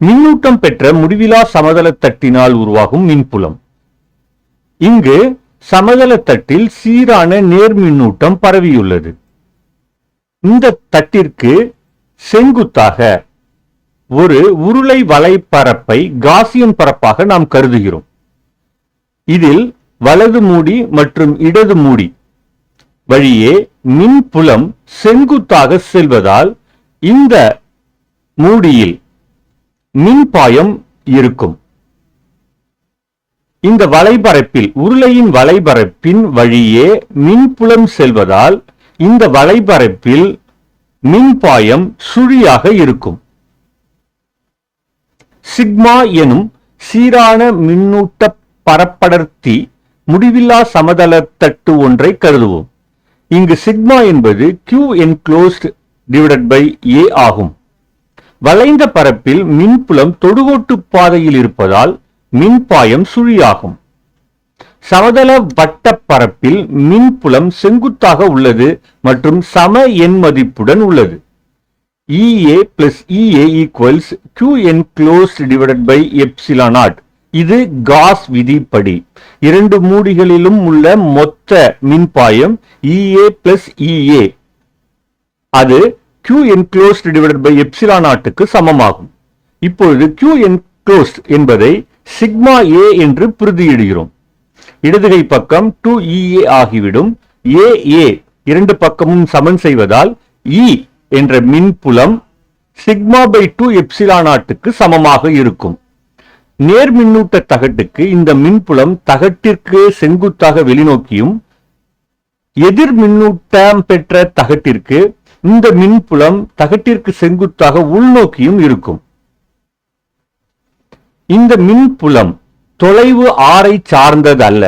மின்னூட்டம் பெற்ற முடிவிலா சமதள தட்டினால் உருவாகும் மின்புலம். இங்கு சமதள தட்டில் சீரான நேர் மின்னூட்டம் பரவியுள்ளது. இந்த தட்டிற்கு செங்குத்தாக ஒரு உருளை வலைப்பரப்பை காசியன் பரப்பாக நாம் கருதுகிறோம். இதில் வலது மூடி மற்றும் இடது மூடி வழியே மின்புலம் செங்குத்தாக செல்வதால் இந்த மூடியில் மின்பாயம் இருக்கும். இந்த வலைபரப்பில் உருளையின் வலைபரப்பின் வழியே மின்புலம் செல்வதால் இந்த வலைபரப்பில் மின்பாயம் சுழியாக இருக்கும். சிக்மா எனும் சீரான மின்னூட்ட பரப்படர்த்தி முடிவில்லா சமதளத்தட்டு ஒன்றை கருதுவோம். இங்கு சிக்மா என்பது Q enclosed divided by A ஆகும். வளைந்த பரப்பில் மின்புலம் தொடுகோட்டு பாதையில் இருப்பதால் மின்பாயம் சுழியாகும். சமதள வட்ட பரப்பில் மின்புலம் செங்குத்தாக உள்ளது மற்றும் சம எண் மதிப்புடன் உள்ளது. E A plus E A equals Q enclosed by by naught. இது காஸ் விதிப்படி. இரண்டு மூடிகளிலும் உள்ள மொத்த மின்பாயம் இஏ பிளஸ் இஏ அது Q enclosed divided by epsilon naught க்கு சமமாகும். இப்பொழுது Q enclosed என்பதை சிக்மா A என்று பிரதியிடுகிறோம். இடதுகை பக்கம் 2EA ஆகிவிடும். AA இரண்டு பக்கமும் சமன் செய்வதால் E என்ற மின்புலம் சிக்மா பை டூ எப்சிலானாட்டுக்கு சமமாக இருக்கும். நேர் மின்னூட்ட தகட்டுக்கு இந்த மின்புலம் தகட்டிற்கு செங்குத்தாக வெளிநோக்கியும் எதிர் மின்னூட்டம் பெற்ற தகட்டிற்கு இந்த மின்புலம் தகட்டிற்கு செங்குத்தாக உள்நோக்கியும் இருக்கும். இந்த மின்புலம் தொலைவு ஆரை சார்ந்தது அல்ல